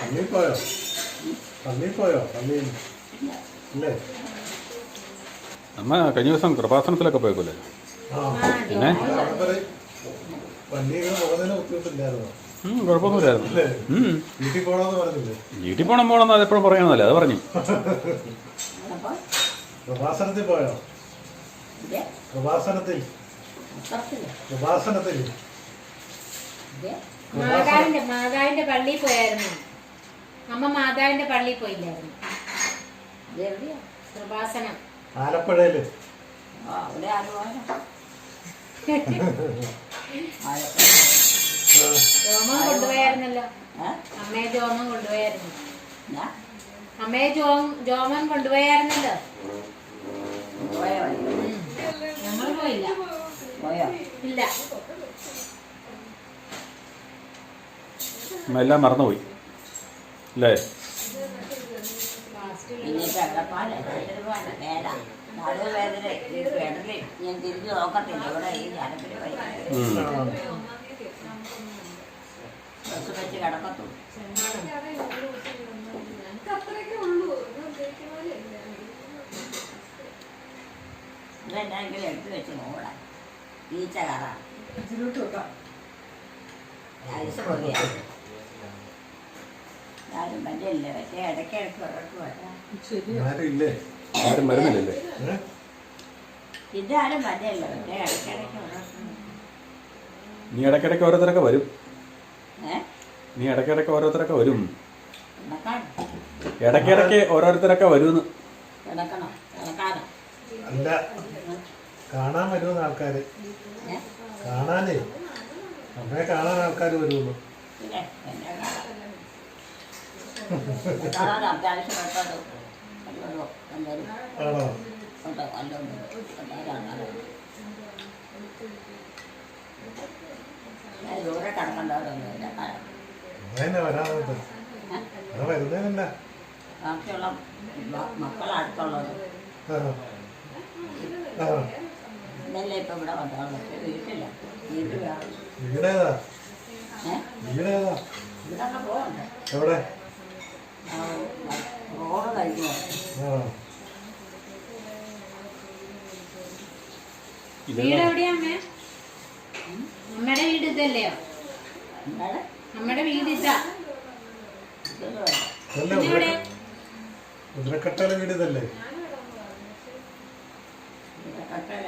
പള്ളിയിൽ പോയോ പള്ളിയിൽ പോയോ പള്ളിയിൽ അമ്മ കഴിഞ്ഞ ദിവസം കൃപാസനത്തിലൊക്കെ പോയപ്പോലെ ആ. പിന്നെ? കുഴപ്പമൊന്നുമില്ലായിരുന്നു. വീട്ടിൽ പോണം പോണെന്ന് പോകണം പോകണം അത് എപ്പോഴും പറയണതല്ലേ അത് പറഞ്ഞു. കൃപാസനത്തിൽ പോയോ? കൃപാസനത്തിൽ. കൃപാസനത്തിൽ. മാതാവിന്റെ മാതാവിന്റെ പള്ളിയിൽ പോയായിരുന്നു. അമ്മ മാതാവിന്റെ പള്ളിയിൽ പോയില്ലായിരുന്നു. കൃപാസനം. ആലപ്പുഴയിൽ. അവിടെ ജോമൻ കൊണ്ടുപോയായിരുന്നല്ലോ. അമ്മയെ രോമം കൊണ്ടുപോയായിരുന്നു. അമ്മയെ ജോമൻ കൊണ്ടുപോയായിരുന്നല്ലോ? ഞങ്ങൾ പോയില്ല. പോയോ? ഇല്ല. എല്ലാം മറന്നുപോയി. അല്ലേ? എടുത്തു വെച്ച് ഈച്ച കയറാം ഐസ് പൊടിയാണ് ഞാനും പറ്റില്ല പക്ഷേ ഇടയ്ക്ക് ഇടയ്ക്ക് ഒരിടത്ത് വരാം. ആരും ഇല്ലേ? ആരും വരുന്നില്ലല്ലേ? ഏ? ഇതാരും പറ്റില്ല പക്ഷേ ഇടയ്ക്ക് ഇടയ്ക്ക് ഒരിടത്ത് നീ ഇടയ്ക്കിടയ്ക്ക് ഓരോരുത്തരൊക്കെ വരും. ഏഹ് നീ ഇടക്കിടക്ക് ഓരോരുത്തരൊക്കെ വരും. കിടക്കാൻ ഇടയ്ക്കിടയ്ക്ക് ഓരോരുത്തരൊക്കെ വരുമെന്ന് കിടക്കണം കിടക്കാനോ അല്ല. കാണാൻ വരുമെന്ന് ആൾക്കാര്. ഏഹ് കാണാനേ. നമ്മളെ കാണാൻ ആൾക്കാർ വരുള്ളൂ. പിന്നെ എന്നെ കാണാൻ ആണോ അതന്നെ വരാറുണ്ട്. അത് വരുന്നതിനല്ല ബാക്കിയുള്ള മക്കളടുത്തുള്ളത്. ഇന്നലെ ഇപ്പം ഇവിടെ വന്നോളൂ. വീട്ടില്ല. വീട്ടിൽ വേണം. വീടേതാ? വീടേതാ? ഇവിടെയൊക്കെ പോകണ്ടേ എവിടെ? റോഡ് കഴിക്കുക ആ വീട് എവിടെയാ അമ്മേ അമ്മയുടെ വീട് ഇതല്ലയോ അമ്മയുടെ വീട് ഇതാ മുദ്രക്കട്ടല വീട് ഇതല്ലേ? ഇവിടെ കട്ടല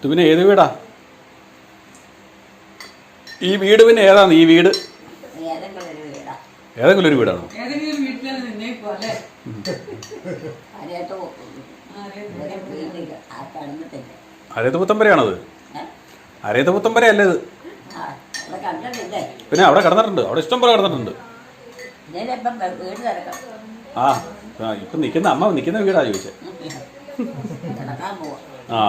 ഇതും പിന്നെ ഏത് വീടാ? ഈ വീട് പിന്നെ ഏതാണ്? ഈ വീട്? ഏതെങ്കിലും ഒരു വീടാണോ അരയത്ത് പുത്തമ്പരയാണത്? അരയത്ത് പുത്തമ്പര അല്ലേ ഇത്? പിന്നെ അവിടെ കിടന്നിട്ടുണ്ട്. അവിടെ ഇഷ്ടം പോലെ കിടന്നിട്ടുണ്ട്. ആ ഇപ്പൊ നിൽക്കുന്ന അമ്മ നിൽക്കുന്ന വീടാ ചോദിച്ചേ. ആ.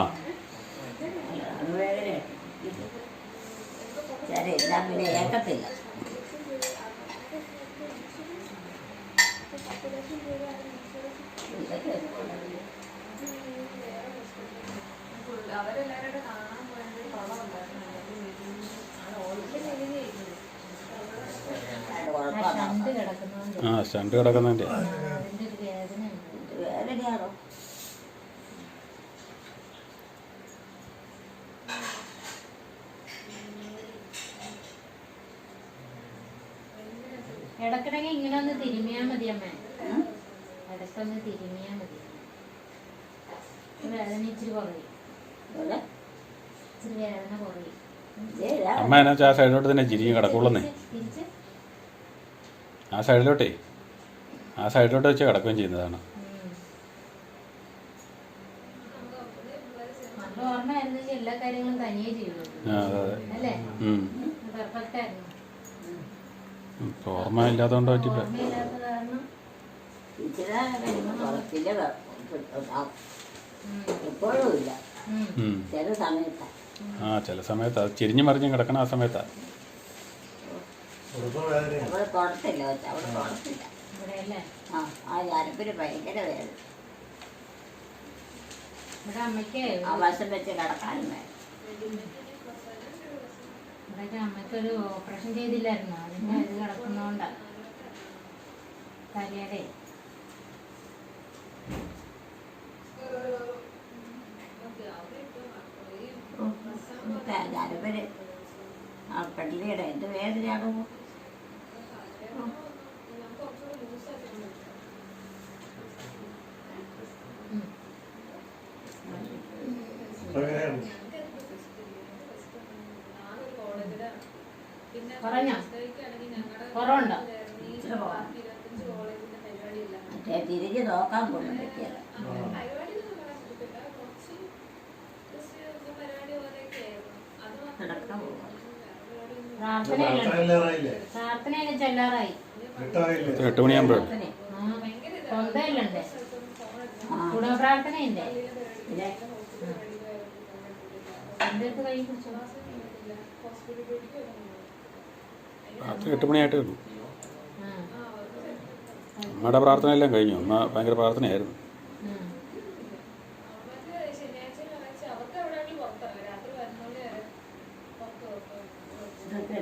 പിന്നെ ഏക്കത്തില്ല കിടക്കുന്നോണ്ട് ആ സ്റ്റണ്ട് കിടക്കുന്നതിന്റെ അതിന്റെ ഒരു വേദന ഉണ്ട്. വേദനയാണോ ഇടക്കിടക്ക് ഇങ്ങനെ ഒന്ന് തിരുമിയാ മതി അമ്മ ഉം? ഇടക്കൊന്ന് തിരുമിയാ മതി. ഈ വേദന ഇച്ചിരി കുറയും? ഇച്ചിരി വേദന കുറയും. അമ്മ എന്നാ വെച്ചാൽ ആ സൈഡിലോട്ട് തന്നെ ചിരിഞ്ഞ് കിടക്കുള്ളന്നേ. ആ സൈഡിലോട്ടേ ആ സൈഡിലോട്ട് വെച്ച് കിടക്കുകയും ചെയ്യുന്നതാണ്. എല്ലാ കാര്യങ്ങളും തനിയെ ചെയ്യുള്ളൂ. ഓർമ്മ ഇല്ലാത്തതുകൊണ്ട് പറ്റില്ല. ഇച്ചിരി. എപ്പോഴും ഇല്ല. ചില സമയത്ത്. ആ ചില സമയത്ത്. അത് ചിരിഞ്ഞു മറിഞ്ഞ് കിടക്കണ ആ സമയത്താ. അമ്മയ്ക്കൊരു ഓപ്പറേഷൻ ചെയ്തില്ലായിരുന്നു? അതിന്റെ ഇത് കിടക്കുന്നോണ്ടാ. തലയുടെ പെണ്ണിയുടെ എന്ത് വേദനയാണോ അങ്ങനെയാണ് കുറഞ്ഞോ കുറവുണ്ടോ ഇച്ചിരി പോകാം മറ്റേ തിരിഞ്ഞ് നോക്കാൻ പോലും പറ്റിയല്ല കിടക്കാൻ പോകാം പ്രാർത്ഥനയല്ല പ്രാർത്ഥനയില്ലാറായില്ലേ പ്രാർത്ഥനയൊക്കെ ചെല്ലാറായി എട്ടായില്ലേ എട്ട് മണിയാകുമ്പോ പ്രാർത്ഥനയുണ്ട് രാത്രി എട്ട് മണിയായിട്ട് അമ്മയുടെ പ്രാർത്ഥന എല്ലാം കഴിഞ്ഞു. അമ്മ ഭയങ്കര പ്രാർത്ഥനയായിരുന്നു ആ. ഇതൊക്കെ.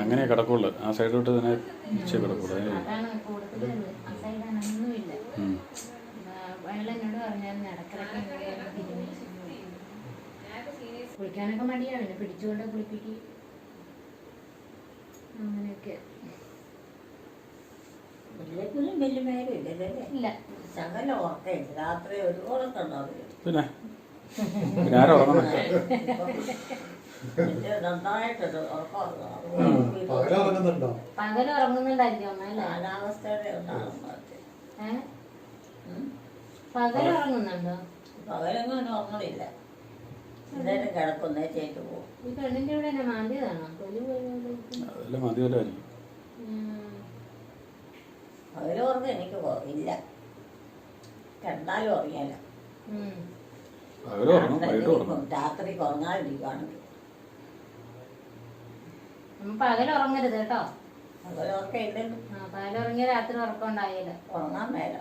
അങ്ങനെ കിടക്കുള്ളൂ. ആ സൈഡിലോട്ട് തന്നെ കിടക്കുള്ളൂ അതാണ് കൂടുതൽ ആ ഒന്നുമില്ല. കുളിക്കാനൊക്കെ മടിയാ. പിന്നെ പിടിച്ചുകൊണ്ട് കുളിപ്പിക്കും. അങ്ങനെയൊക്കെ. ഇല്ലല്ലേ ഇല്ല ശകല രാത്രി ഒരു പിന്നെ? പിന്നെ ആരാ ഉറങ്ങുന്നത് വലിയ നന്നായിട്ടൊരു ഉറക്കം പകലുറങ്ങുന്നുണ്ടോ പകൽ ഉറങ്ങുന്നുണ്ടായിരിക്കും അമ്മ അല്ലേ? കാലാവസ്ഥയുടെ ഒന്നാണ് ഏ? പകൽ ഉറങ്ങുന്നുണ്ടോ? പകലൊന്നും ഉറങ്ങണില്ല. എന്തായാലും കിടക്കുന്നേ ചെയ്തു പോകും. ഈ പെണ്ണിന്റെ ഇവിടെ എന്നെ മാന്തിയതാണോ? തൊലി പോയത് അതെല്ലാം മതിയല്ലായിരിക്കും എനിക്ക് പോ- ഇല്ല. ഉറങ്ങിയല്ല പകലും ഉറങ്ങും വൈകിട്ട് ഉറങ്ങും രാത്രി ഉറങ്ങാതിരിക്കുകയാണെങ്കിൽ നമ്മ പകൽ ഉറങ്ങരുത് കേട്ടോ. ആ പകൽ ഉറങ്ങിയ രാത്രി ഉറക്കം ഉണ്ടായില്ല. ഉറങ്ങാൻ മേല.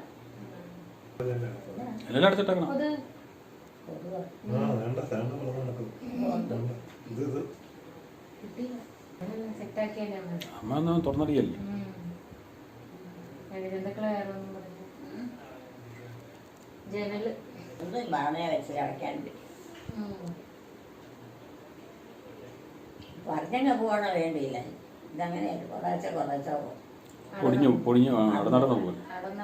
എല്ലാം അടച്ചിട്ടേക്കണം. അത് അമ്മ തുറന്നടിയല്ലേ ജനൽ. വെച്ച് കിടക്കാൻ. പറഞ്ഞങ്ങ് പോകണ വേണ്ടിയില്ല. ഇതങ്ങനെ കുറേശ്ശെ കുറേശ്ശെ പോകും. പൊടിഞ്ഞു പൊടിഞ്ഞു നടന്നു പോകും നടന്ന്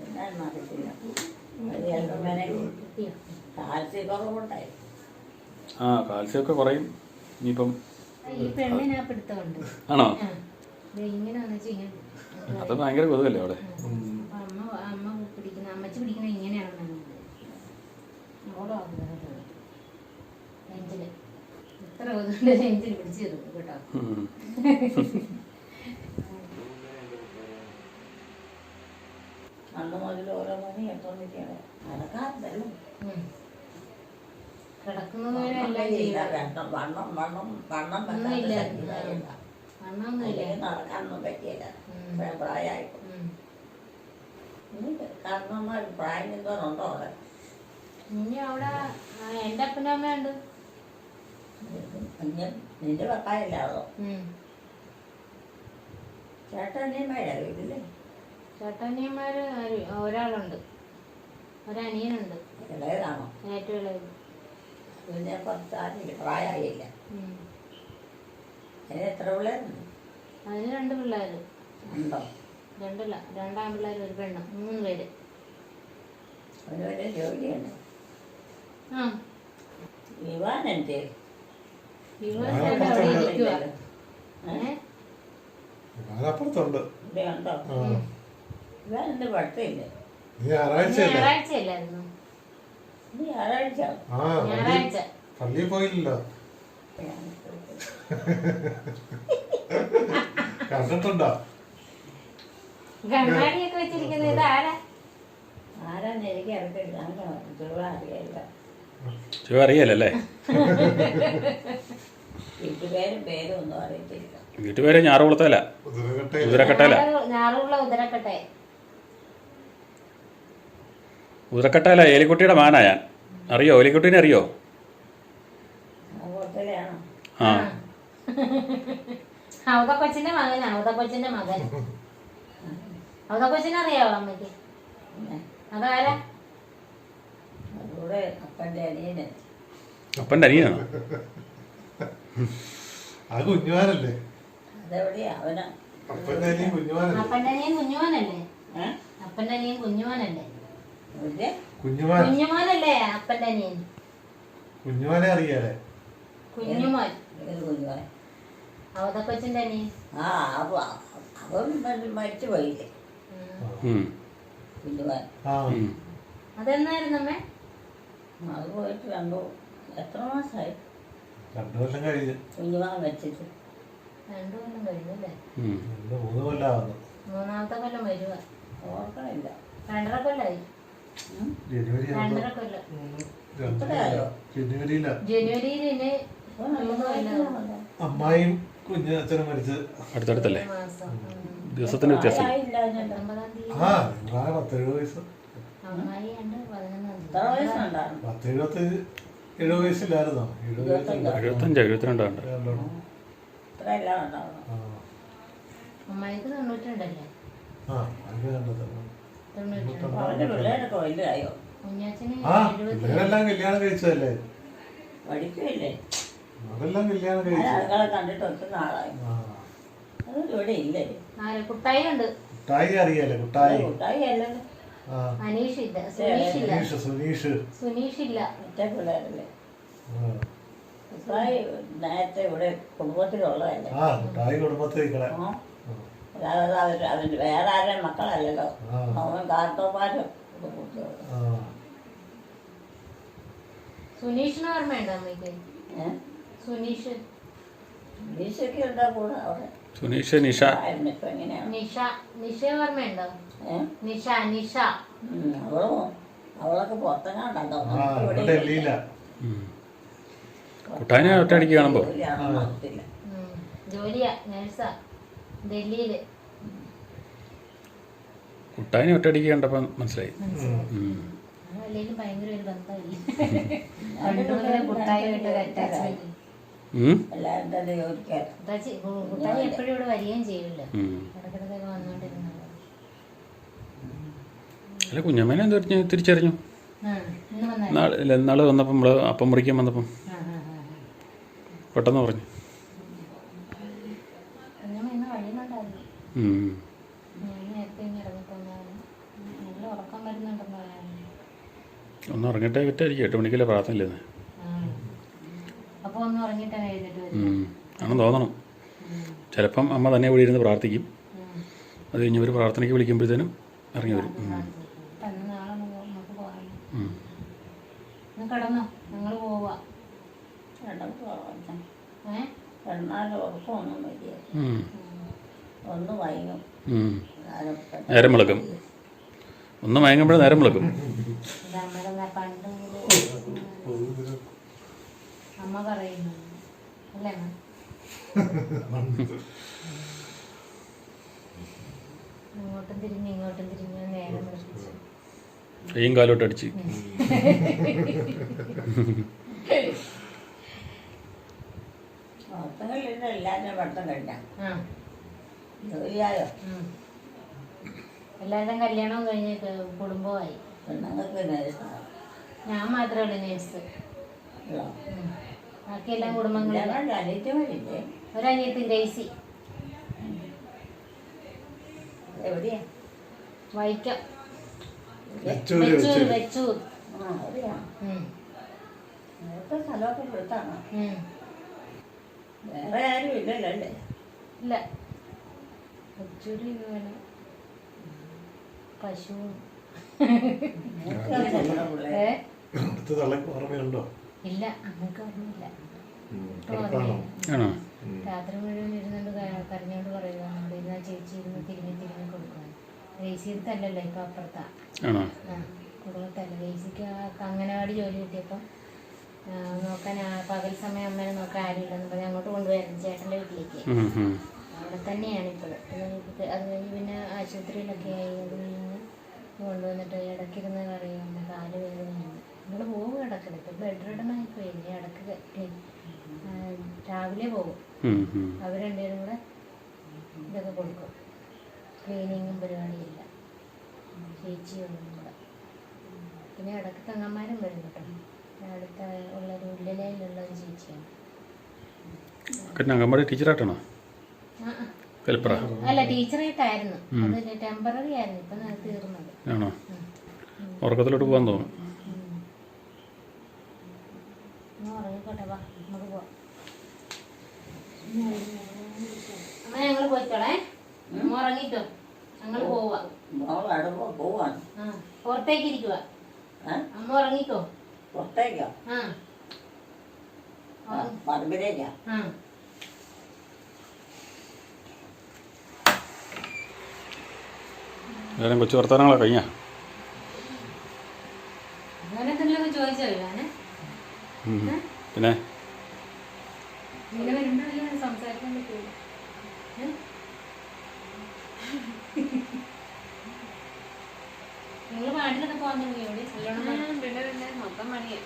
എന്താണെന്ന് അറിയത്തില്ല. ആ കാൽസ്യമൊക്കെ കുറയും. ഇനിയിപ്പം ആണോ? അത് ഭയങ്കര കൊതുകല്ലേ അവിടെ? ഇത്ര കൊതുകൊണ്ട് നെഞ്ചിൽ പിടിച്ചു കേട്ടോ ഉം. അന്ന് മുതൽ ഓരോ മണി എടുത്തോണ്ടിരിക്കുകയാണ് നടക്കാറില്ലല്ലോ വണ്ണം വണ്ണം വണ്ണം നടക്കാനൊന്നും പറ്റിയില്ല. ഉം. ഇപ്പോഴും പ്രായമായി ഉം. ഇനി കാരണന്മാർ പ്രായം എന്തോന്നുണ്ടോ അവിടെ? ഇനി അവിടെ എന്റെ അപ്പനും അമ്മയുണ്ട് നിന്റെ വെക്കാനില്ലാതോ ഉം. ചേട്ടനിയന്മാരാ വീട്ടിൽ? ചേട്ടനിയന്മാര് ഒരാളുണ്ട്. ഒരനിയനുണ്ട്. ഇളയതാണോ? ഏറ്റവും ഇളയത്. പിന്നെ കുറച്ച് പ്രായമായില്ല. അതിന് എത്ര പിള്ളേരുണ്ട്? അതിന് രണ്ട് പിള്ളേര്. ഉണ്ടോ? രണ്ടല്ല രണ്ടാം പിള്ളേർ ഒരു പെണ്ണ് മൂന്ന് പേര്. ജോലിയുണ്ട്? ആ. വിവാൻ എന്തേ? അവിടെ ഇരിക്കുവാ. ഏ? അപ്പുറത്തുണ്ട്. ഉണ്ടോ ഞായറാഴ്ച അല്ലായിരുന്നു. ആ പള്ളി ഞായറാഴ്ച. പള്ളിയിൽ പോയില്ലല്ലോ. കണ്ടിട്ടുണ്ടോ? കണ്ണാടിയൊക്കെ വെച്ചിരിക്കുന്നത് ഇതാരാ ആരാന്ന് എനിക്ക് അറിയില്ല ഞാൻ ചുവ അറിയില്ല. ചുവ അറിയാലല്ലേ വീട്ടുപേരും പേരും ഒന്നും അറിയത്തില്ല. വീട്ടുപേരെ ഞാറുകുളത്തല്ല കുതിരക്കട്ടയില ഞാറുള്ള ഉദരക്കട്ടെ. കുതിരക്കട്ടയില ഏലിക്കുട്ടിയുടെ മാനാ ഞാൻ. അറിയോ? ഏലിക്കുട്ടീനെ അറിയോ? ആ. മകനാ മകൻ. അറിയാവോ അമ്മയ്ക്ക്? അതാരാ? അപ്പന്റെ അനിയന്. അത് അതെവിടെയാ? അവന്. കുഞ്ഞുമാനല്ലേ? അപ്പന്റെ അനിയൻ കുഞ്ഞുവാനല്ലേ അപ്പന്റെ അനിയൻ കുഞ്ഞുമോനല്ലേ? ഇവിടെ കുഞ്ഞുമാൻ. കുഞ്ഞുമാനല്ലേ? അപ്പന്റെ അനിയൻ. കുഞ്ഞുമാനെ അറിയാലേ. കുഞ്ഞുമാൻ. കുഞ്ഞുമാൻ കൊച്ചിന്റെ അനിയൻ. ആ അവൻ മരിച്ചു പോയില്ലേ കുഞ്ഞുമാൻ. അതെന്നായിരുന്നു അമ്മേ? അത് പോയിട്ട് രണ്ടു എത്ര മാസമായി രണ്ടു കൊല്ലം കഴിഞ്ഞു. കുഞ്ഞുമാൻ വെച്ചിട്ട് രണ്ടു കൊല്ലം കഴിഞ്ഞല്ലേ? മൂന്ന് കൊല്ലാവുന്നു. മൂന്നാമത്തെ കൊല്ലം വരുക ഓർക്കണില്ല. രണ്ടര കൊല്ലായി? ജനുവരി ജനുവരിയിലാ. ജനുവരിയിലെ നമുക്ക് വയറ്റിലാണല്ലോ. അച്ഛനും മരിച്ചത് അടുത്തടുത്തല്ലേ? ദിവസത്തിന് വ്യത്യാസം. ആ നിങ്ങളാണ് പത്തെഴുപത് വയസ്സ്. അമ്മായി പത്തെഴുപത്തി എഴുപത് വയസ്സില്ലായിരുന്നോ? എഴുപത്തഞ്ച് എഴുപത്തിരണ്ടാണ്ട്. അമ്മായിക്ക് തൊണ്ണൂറ്റുണ്ടല്ലേ ആ അതിന് കണ്ടത് പിള്ളേരെല്ലാം കല്യാണം കഴിച്ചതല്ലേ? പഠിക്കില്ലേ അതെല്ലാം കല്യാണം കഴിച്ചു. കുട്ടായി ഉണ്ട് കുട്ടായി അറിയാലേ കുട്ടായി. കുട്ടായി അല്ലല്ലോ അനീഷ് ഇല്ല സുനീഷ് സുനീഷ് സുനീഷ്. ഇല്ല മറ്റേ പിള്ളേരല്ലേ? നേരത്തെ ഇവിടെ കുടുംബത്തിലുള്ളതല്ലേ? കുടുംബത്തിൽ. അല്ലാതെ അവർ അവന്റെ വേറെ ആരുടെയും മക്കളല്ലല്ലോ. അവൻ കാർത്തോപ്പാരും കുട്ടികൾ ആ. സുനീഷിന് ഓർമ്മയുണ്ടോ അമ്മയ്ക്ക്? സുനീഷ്. ഉണ്ടോ കൂടെ അവിടെ? സുനീഷ് നിഷ. നിഷ നിഷ ഓർമ്മയുണ്ടോ? നിഷ നിഷ. ഉം, അവളും അവളൊക്കെ പുറത്തെങ്ങാണ്ടോ. കുട്ടാനെ അറിയത്തില്ല ഉം. ജോലിയാ നേഴ്സാ. ഡൽഹിയിൽ. കുട്ടാനെ ഒറ്റയടിക്ക് കണ്ടപ്പോൾ മനസ്സിലായി. ഉം. അല്ലെങ്കിൽ ഭയങ്കര ഒരു ബന്ധമില്ല. രണ്ടുപേരെ കുട്ടായിട്ട് ഒരു അറ്റാച്ച്മെന്റ് ഉം? എല്ലാവരും തന്നെ ചോദിക്കാൻ കുട്ടായി എപ്പോഴും ഇവിടെ വരികയും ചെയ്യില്ല ഉം. ഇടക്കിടക്കൊക്കെ വന്നുകൊണ്ടിരുന്നത്. അല്ല കുഞ്ഞമ്മേനെ എന്ത് തിരിച്ചറിഞ്ഞു. നാളെ വന്നപ്പോ നമ്മൾ അപ്പം മുറിക്കാൻ വന്നപ്പം പെട്ടെന്ന് പറഞ്ഞു. ഒന്ന് ഉറങ്ങട്ടെ പറ്റായിരിക്കും എട്ട് മണിക്കല്ലേ പ്രാർത്ഥന ഇല്ലെന്ന്. ആണെന്ന് തോന്നണം. ചിലപ്പം അമ്മ തന്നെ ഇവിടെ ഇരുന്ന് പ്രാർത്ഥിക്കും. അത് കഴിഞ്ഞ് ഒരു പ്രാർത്ഥനയ്ക്ക് വിളിക്കുമ്പോഴത്തേനും ഇറങ്ങി വരും ഉം. തന്നെ നാളെ ഒന്ന് നമുക്ക് പോകാം ഉം. ഒന്ന് കിടന്നോ ഞങ്ങൾ പോവാ ഏ പെരുന്നാളിന് ഉറക്കമൊന്നും വലിയ ഉം. ഒന്ന് വൈകും നേരം വിളക്കും ഒന്ന് മയങ്ങുമ്പോഴേ നേരം വിളക്കും അമ്മ പറയുന്നു. അല്ലേ അമ്മ? അങ്ങോട്ടും തിരിഞ്ഞ് ഇങ്ങോട്ടും തിരിഞ്ഞ് നേരം കാലോട്ട് അടിച്ച് എല്ലാവരും പഠിത്തം കഴിഞ്ഞ. ആ. ജോലിയായോ ഉം. എല്ലാവരുടെയും കല്യാണവും കഴിഞ്ഞ് കുടുംബമായി പെണ്ണുങ്ങൾക്ക് നേഴ്സാണ് ഞാൻ മാത്രമേ ഉള്ളൂ നേഴ്സ് ബാക്കി എല്ലാ കുടുംബങ്ങളും അനിയത്തിമാരില്ലേ ഒരനിയത്തിന്റെ ഐസി എവിടെയാ? വൈക്കം. വെച്ചൂർ വെച്ചൂർ ആ എവിടെയാ സ്ഥലമൊക്കെ കൊടുത്താണോ. വേറെ ആരും ഇല്ലല്ലോ അല്ലേ? ഇല്ല. വെച്ചൂര് ഇങ്ങനെ പശു നിങ്ങൾക്ക് നമ്മുടെ ഏ? അടുത്ത തള്ളക്ക് ഓർമ്മയുണ്ടോ? ഇല്ല അങ്ങക്ക് ഓർമ്മയില്ല. ഉം. കിടപ്പാണോ ആണോ? രാത്രി മുഴുവൻ ഇരുന്നുകൊണ്ട് ക- കരഞ്ഞോണ്ട് പറയുക അവിടെ ഇരുന്ന ചേച്ചി ഇരുന്ന് തിരിഞ്ഞ് തിരിഞ്ഞ് കൊടുക്കാൻ വേസിയെടുത്തല്ലല്ലോ ഇപ്പൊ അപ്പുറത്താ. ആണോ? ആ കുടുംബത്തല്ല വേസിക്ക് അങ്ങനവാടി ജോലി കിട്ടിയപ്പം ആ, നോക്കാൻ ആ- പകൽ സമയം അമ്മേനെ നോക്കാൻ ആരുമില്ലെന്ന് പറഞ്ഞ് അങ്ങോട്ട് കൊണ്ടുപോയായിരുന്നു ചേട്ടന്റെ വീട്ടിലേക്ക്. ഉം, ഉം. അവിടെ തന്നെയാണ് ഇപ്പോഴും അത് കഴിഞ്ഞ് പിന്നെ ആശുപത്രിയിലൊക്കെ ആയി. അത് കഴിഞ്ഞ് കൊണ്ടുവന്നിട്ട് ഇടയ്ക്കിരുന്ന് പറയുമ്പോൾ കാൽ വേദനയാണ്. നമ്മൾ പോകും ഇടയ്ക്കിടയ്ക്ക് ഇപ്പം ബെഡ് റിഡനായി പോയി. ഇനി ഇടയ്ക്ക് രാവിലെ പോകും. അവർ രണ്ടുപേരും കൂടെ ഇതൊക്കെ കൊടുക്കും. ക്ലീനിങ്ങും പരിപാടിയില്ല ചേച്ചിയും കൂടെ. പിന്നെ ഇടയ്ക്ക് തങ്ങന്മാരും വരും കേട്ടോ. അടുത്ത ഉള്ളൊരു ഉള്ളിലുള്ള ഒരു ചേച്ചിയാണ് ടീച്ചറായിട്ടാണോ കൽപ്പറ. അല്ല ടീച്ചറായിട്ടായിരുന്നു. അത് ടെമ്പററി ആയിരുന്നു. ഇപ്പൊ തീർന്നത്. ആണോ? ഉറക്കത്തിലോട്ട് പോകാൻ തോന്നും. ഞങ്ങൾ പോയിക്കോളേ. അമ്മ ഞങ്ങൾ പോവാ. പോവാണ്. പുറത്തേക്ക് ഇരിക്കുക അമ്മ ഉറങ്ങിക്കോ. പുറത്തേക്കോ? ആ, പറമ്പിലേക്കാ. ആ. എല്ലാവരും കൊച്ചു വർത്തമാനങ്ങളൊക്കെ കഴിഞ്ഞാ? പിന്നെ? നിങ്ങൾ പാട്ടിലൊക്കെ പോകാൻ തുടങ്ങിയോ? പിന്നെ പിന്നെ മൊത്തം പണിയാ